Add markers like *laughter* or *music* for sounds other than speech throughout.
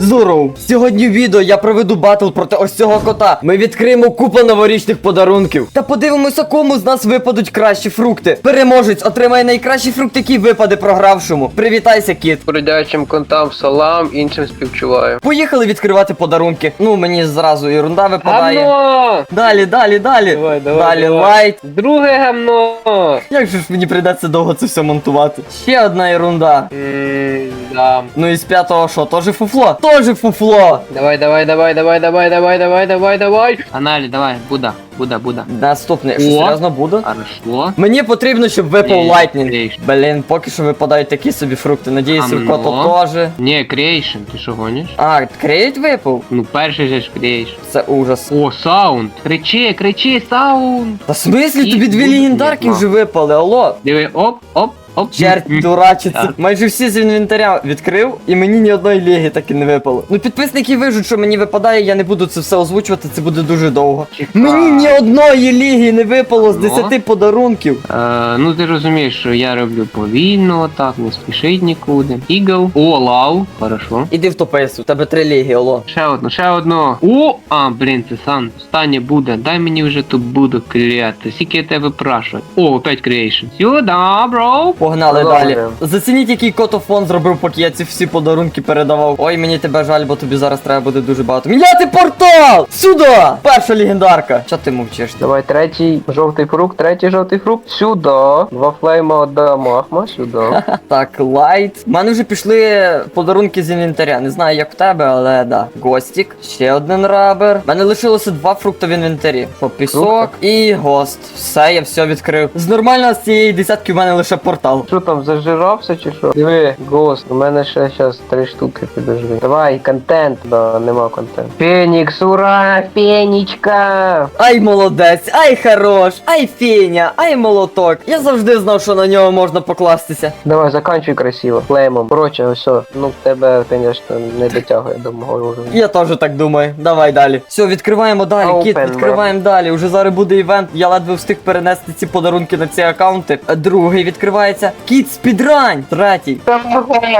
Здорово! Сьогодні в відео я проведу батл проти ось цього кота. Ми відкриємо купу новорічних подарунків. Та подивимося, кому з нас випадуть кращі фрукти. Переможець отримає найкращий фрукт, який випаде програвшому. Привітайся, кіт. Бродячим контам салам, іншим співчуваю. Поїхали відкривати подарунки. Ну, мені зразу ерунда випадає. Гамно! Далі, далі, далі. Давай, давай, далі давай. лайт. Друге гамно! Як же ж мені прийдеться довго це все монтувати? Ще одна ерунда. Ммм, да. Ну і з п'ятого що, теж фуфло? Тоже фуфло. Давай, давай, давай, давай, давай, давай, давай, давай, давай. Аналі, давай, Буда, Буда, Буда. Наступне, що О. серйозно буде? Хорошо. Мені потрібно, щоб випав Ні, лайтнінг. ні. Блін, поки що випадають такі собі фрукти. Надіюся, в Гамно. кото теж. Не, Creation, ти що гониш? А, крейт випав? Ну, перший же ж Creation. Це ужас. О, саунд. Кричи, кричи, саунд. Та в смислі І тобі дві буде легендарки ні, вже випали, алло. Диви, оп, оп, оп. Черт дурачиться. Майже всі з інвентаря відкрив, і мені ні одної ліги так і не випало. Ну підписники вижуть, що мені випадає, я не буду це все озвучувати, це буде дуже довго. Чекай. Мені ні одної ліги не випало з Ну. 10 подарунків. Е, ну ти розумієш, що я роблю повільно, так, не спішить нікуди. Ігл. О, лав. Хорошо. Іди в топесу, у тебе три ліги, алло. Ще одну, ще одну. О, а, блін, це сан. Останнє буде. Дай мені вже тут буду кріяти. Скільки я тебе прошу. О, опять creation. Сюда, бро. Погнали далі. Зацініть, який котофон зробив, поки я ці всі подарунки передавав. Ой, мені тебе жаль, бо тобі зараз треба буде дуже багато. Міняти портал! Сюди! Перша легендарка. Чо ти мовчиш? Давай третій жовтий фрукт, третій жовтий фрукт. Сюди. Два флейма, одна махма, сюди. *laughs* Так, лайт. У мене вже пішли подарунки з інвентаря. Не знаю, як в тебе, але да. Гостік, ще один рабер. У мене лишилося два фрукти в інвентарі. Що, пісок Круто. і гост. Все, я все відкрив. З нормального з цієї десятки в мене лише портал. Що там, зажирався чи що? Диви, гост, у мене ще зараз три штуки підожди. Давай, контент. Да, нема контенту. Фенікс, ура, фенічка! Ай, молодець, ай хорош, ай феня, ай молоток. Я завжди знав, що на нього можна покластися. Давай, заканчуй красиво. Флеймом. Короче, все. Ну, в тебе, звісно, не дотягує до мого уровня. Я теж так думаю. Давай далі. Все, відкриваємо далі. Open, Кіт, відкриваємо далі. Уже зараз буде івент. Я ледве встиг перенести ці подарунки на ці аккаунти. Другий відкривається. Кіт, спідрань. Третій. Там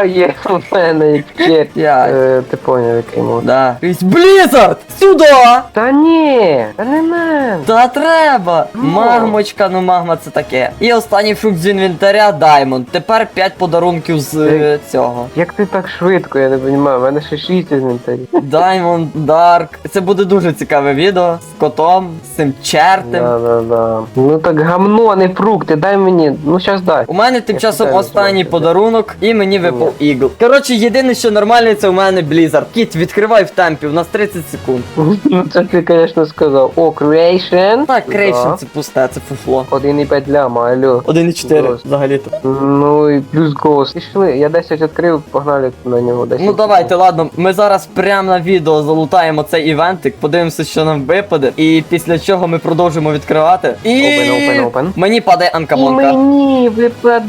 є у мене чек. П'ять. Е, ти поняв, який мод. Да. Блізард! Сюди! Та ні, та не мен. Та треба! Ну. Магмочка, ну магма це таке. І останній фрукт з інвентаря Даймонд. Тепер 5 подарунків з е, цього. Як ти так швидко, я не розумію, у мене ще 6 інвентарів. Diamond Dark. Це буде дуже цікаве відео з котом, з цим чертем. Да, да, да. Ну так гамно, не фрукти, дай мені. Ну щас дай. У мене тим часом останній подарунок, і мені випав ігл. Коротше, єдине, що нормальне, це у мене Blizzard. Кіт, відкривай в темпі, у нас 30 секунд. *laughs* Ну це ти, звісно, сказав. О, creation. Так, крейшн це пусте, це фуфло. 1,5 ляма, алло. 1,4 Гhost. взагалі-то. Ну і плюс Ghost. Пішли, я 10 відкрив, погнали на нього 10. Ну давайте, ладно, ми зараз прямо на відео залутаємо цей івентик, подивимося, що нам випаде, і після чого ми продовжимо відкривати. І Open, open, open. мені падає І анкамонка. мені випадає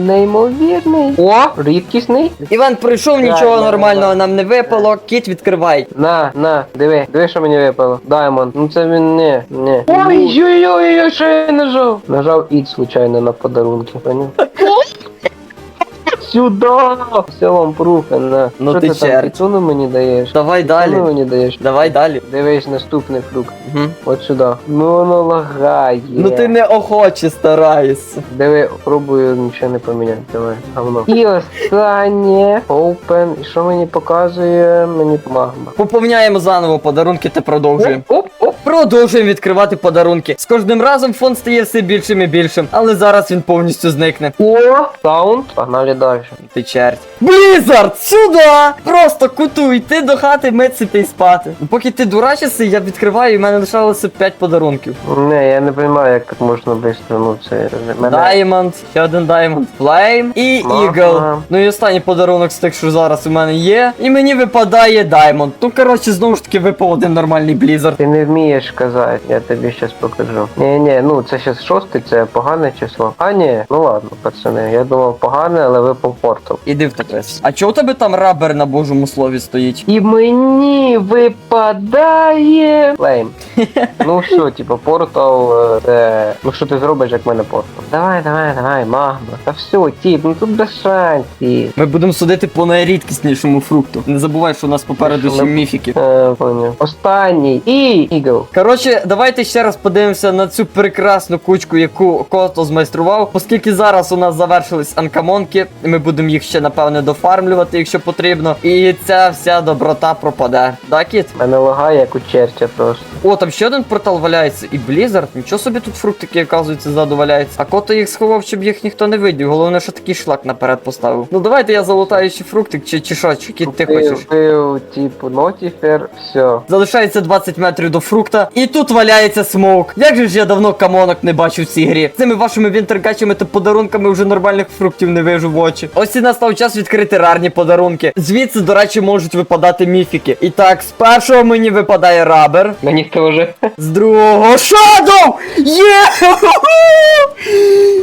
неймовірний. О, рідкісний. Іван прийшов, Да, нічого да, нормального да. нам не випало. Кіт відкривай. На, на, диви, диви, що мені випало. Даймонд. Ну це він не, не. Ой, ой, ой, ой, що я нажав? Нажав ід случайно на подарунки, поняв? *laughs* Сюда! Все вам пруфи, на. Ну Що ти ти там черт. піцуну мені даєш? Давай далі. Піцуну мені даєш? Давай далі. Дивись, наступний фрукт. Угу. От сюди. Ну воно лагає. Ну ти не охоче стараєшся. Диви, пробую нічого не поміняти. Давай, говно. І останнє. Open. І що мені показує? Мені магма. Поповняємо заново подарунки та продовжуємо. Оп, оп. Продовжуємо відкривати подарунки. З кожним разом фонд стає все більшим і більшим, але зараз він повністю зникне. О, саунд. Погнали далі. Ти черть. Блізард, сюди! Просто куту, йти до хати, митися і спати. Ну, Поки ти дурачишся, я відкриваю, і в мене лишалося 5 подарунків. Не, я не розумію, як так можна швидко, ну це мене. Diamond, ще один Diamond Flame і. Eagle. Ну і останній подарунок з тих, що зараз у мене є. І мені випадає Diamond. Ну коротше, знову ж таки випав один нормальний Blizzard. Ти не вмієш вмієш казати, я тобі щас покажу. Ні, ні, ну це щас шосте, це погане число. А ні, ну ладно, пацани, я думав погане, але ви по портал. Іди в таке. А чого у тебе там рабер на божому слові стоїть? І мені випадає. Лейм. *laughs* ну все, типу, портал, е, це. Ну що ти зробиш, як в мене портал? Давай, давай, давай, магма. Та все, тіп, ну тут без шансів. Ми будемо судити по найрідкіснішому фрукту. Не забувай, що у нас попереду ще міфіки. Е, поняв. Останній. І ігл. Коротше, давайте ще раз подивимося на цю прекрасну кучку, яку Кото змайстрував. Оскільки зараз у нас завершились анкамонки, ми будемо їх ще напевне дофармлювати, якщо потрібно. І ця вся доброта пропаде. Да, кіт? Мене лагає, як у черча просто. О, там ще один портал валяється. І Блізард. Нічого собі тут фруктики, оказується, ззаду валяються. А кото їх сховав, щоб їх ніхто не видів. Головне, що такий шлак наперед поставив. Ну давайте я залутаю ще фруктик, чи, чи що, чи кіт ти хочеш. Купив, типу, нотіфер, все. Залишається 20 метрів до фрукта. І тут валяється смоук. Як же ж я давно камонок не бачив в цій грі. З цими вашими вінтергачами та подарунками вже нормальних фруктів не вижу в очі. Ось і настав час відкрити рарні подарунки. Звідси, до речі, можуть випадати міфіки. І так, з першого мені випадає рабер. Мені теж. З другого Shadow! Є!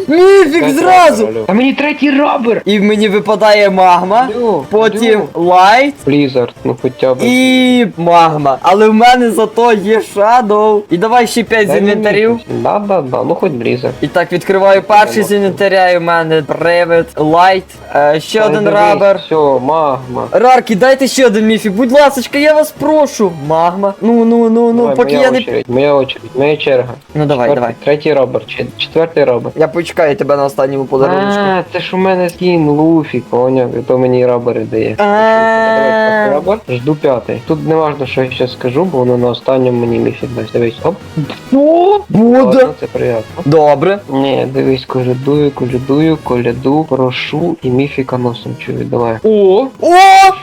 Міфік зразу! А мені третій рабер! І мені випадає магма. Потім лайт. Blizzard, ну хоча б. І магма. Але в мене зато є Shadow. І давай ще 5 з інвентарів. Да, да, да, ну хоч Blizzard. І так, відкриваю перший з інвентаря, і в мене привид, лайт, е, ще один рабер. Все, магма. Рарки, дайте ще один міфік, будь ласочка, я вас прошу. Магма. Ну, ну, ну, ну, Давай, поки моя я не. очередь, моя очередь, моя черга. Ну давай, Четвертий- давай. Третій рабер, чи- четвертий рабер. Я почекаю тебе на останньому подарунку. А, це ж у мене скін Луфі, поняв, і то мені рабери дає. Давай, рабер. Жду п'ятий. Тут не важно, що я ще скажу, бо воно на останньому мені міфік дасть. Дивись, оп. Що? Буде. Ладно, це приємно. Добре. Ні, дивись, колядую, колядую, коляду, прошу і міфіка носом чую, давай. О! О!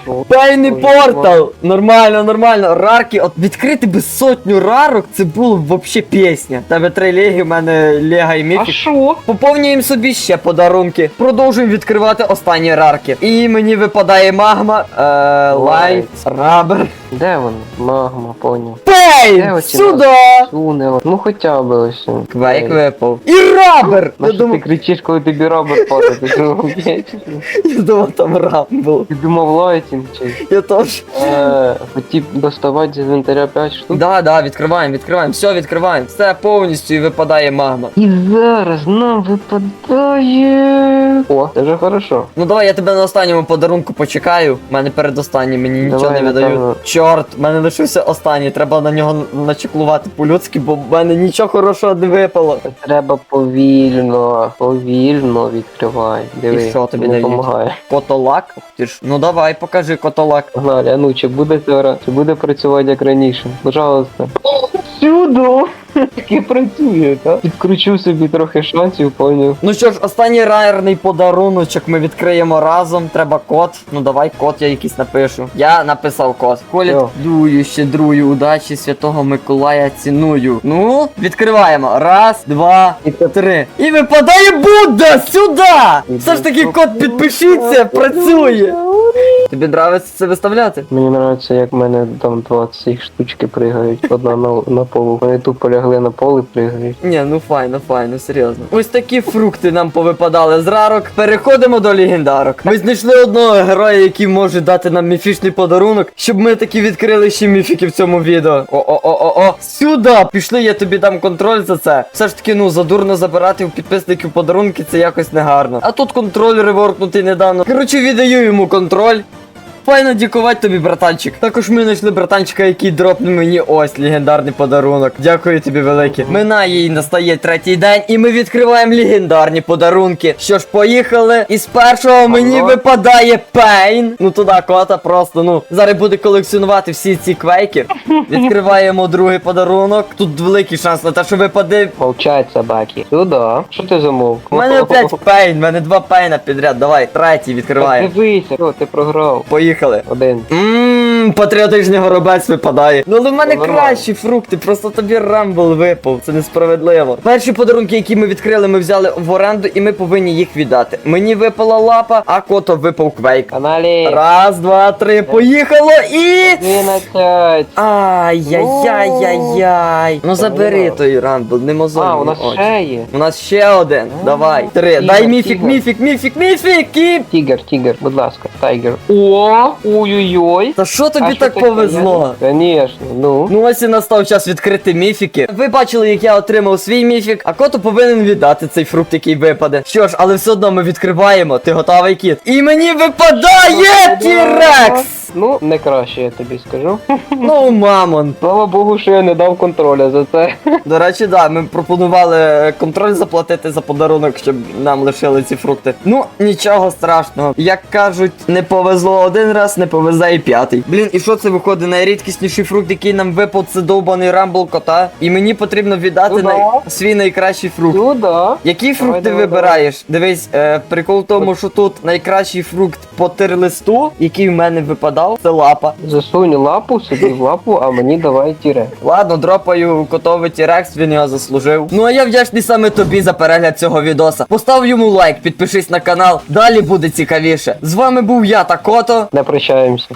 Що? Пейний Ой, портал! Нормально, нормально. Рарки, от відкрити би сотню рарок, це було б вообще пісня. Тебе три леги, в мене лега і А міфік. що? Поповнюємо собі ще подарунки. Продовжуємо відкривати останні рарки. І мені випадає магма, е, лайт, рабер. Де воно? Магма, поняв. Пей! Оці Сюди! Суне, ну хоча б ось. Квейк випав. І рабер! На Я що ти думав, кричиш, коли тобі рабер падає? Ти що, блядь? я думав, там раб був. Ти думав лайтінг чи? Я теж. Е, Хотів доставати з інвентаря 5 штук. Да, да, відкриваємо, відкриваємо, все відкриваємо. Все повністю і випадає магма. І зараз нам випадає. О, це вже хорошо. Ну давай я тебе на останньому подарунку почекаю. У мене передостанній, мені нічого Давай, не видають. напевно. Чорт, в мене лишився останній. Треба на нього начеклувати по-людськи, бо в мене нічого хорошого не випало. Треба повільно, повільно відкривай. Диви, І що тобі не допомагає. Котолак? Ти ж. Ну давай, покажи котолак. Погнали, а ну чи буде зараз, чи буде працювати як раніше? Пожалуйста. Сюди! Таке працює, так? Підкручу собі трохи шансів, поняв. Ну що ж, останній райерний подаруночок ми відкриємо разом. Треба код. Ну давай код я якийсь напишу. Я написав код. Колядую, щедрую, удачі Святого Миколая ціную. Ну, відкриваємо. Раз, два, і три. І випадає Будда! Сюди! Все ж таки код підпишіться, працює. Тобі нравиться це виставляти? Мені подобається, як в мене там 20 їх штучки пригають, одна на, на полу. Вони тупо лягли на пол і. Ні, ну файно, файно, серйозно. Ось такі фрукти нам повипадали з рарок. Переходимо до легендарок. Ми знайшли одного героя, який може дати нам міфічний подарунок, щоб ми таки відкрили ще міфіки в цьому відео. О-о-о-о-о. Сюди! Пішли, я тобі дам контроль за це. Все ж таки, ну, задурно забирати у підписників подарунки, це якось негарно. А тут контроль реворкнутий недавно. Коротше, віддаю йому контроль. Файно дякувати тобі, братанчик. Також ми знайшли братанчика, який дропнув мені ось легендарний подарунок. Дякую тобі велике. Минає і настає третій день, і ми відкриваємо легендарні подарунки. Що ж, поїхали. І з першого мені випадає пейн. Ну туди кота просто, ну. Зараз буде колекціонувати всі ці квейки. *laughs* Відкриваємо другий подарунок. Тут великий шанс на те, що випаде. Мовчать собаки. Сюди. Що ти замовк? У мене опять пейн, в мене два пейна підряд. Давай, третій відкриваємо. Дивися, ти програв. Поїхали. Один. Ммм, Ммм, патріотичний горобець випадає. Ну але в мене нормально. кращі фрукти, просто тобі рамбл випав. Це несправедливо. Перші подарунки, які ми відкрили, ми взяли в оренду, і ми повинні їх віддати. Мені випала лапа, а кото випав квейк. Каналі. Раз, два, три, поїхало і. 11. Ай-яй-яй-яй-яй. Ну забери той рамбл, не мозоль. А, у мені нас очі. ще є. У нас ще один. Давай. Три. Дай міфік, міфік, міфік, міфік. Кіп. Тігр, тігр, будь ласка, тайгер. О, ой-ой-ой. Та що тобі А що так таке? повезло? Конечно, ну. Ну ось і настав час відкрити міфіки. Ви бачили, як я отримав свій міфік, а кото повинен віддати цей фрукт, який випаде. Що ж, але все одно ми відкриваємо. Ти готовий кіт? І мені випадає Тірекс! Ну, не краще, я тобі скажу. Ну, *laughs* мамон. Слава Богу, що я не дав контроля за це. *laughs* До речі, да, ми пропонували контроль заплатити за подарунок, щоб нам лишили ці фрукти. Ну, нічого страшного. Як кажуть, не повезло один раз, не повезе і п'ятий. Блін, і що це виходить? Найрідкісніший фрукт, який нам випав, це довбаний рамбл кота. І мені потрібно віддати Ну да. най... свій найкращий фрукт. Сюда. Який фрукт Давай, ти давай, вибираєш? Дивись, е, прикол в тому, що тут найкращий фрукт по тир-листу, який в мене випадав, це лапа. Засунь лапу собі в лапу, а мені давай тіре. Ладно, дропаю котовий тірекс, він його заслужив. Ну а я вдячний саме тобі за перегляд цього відоса. Постав йому лайк, підпишись на канал, далі буде цікавіше. З вами був я та Кото. Не прощаємося.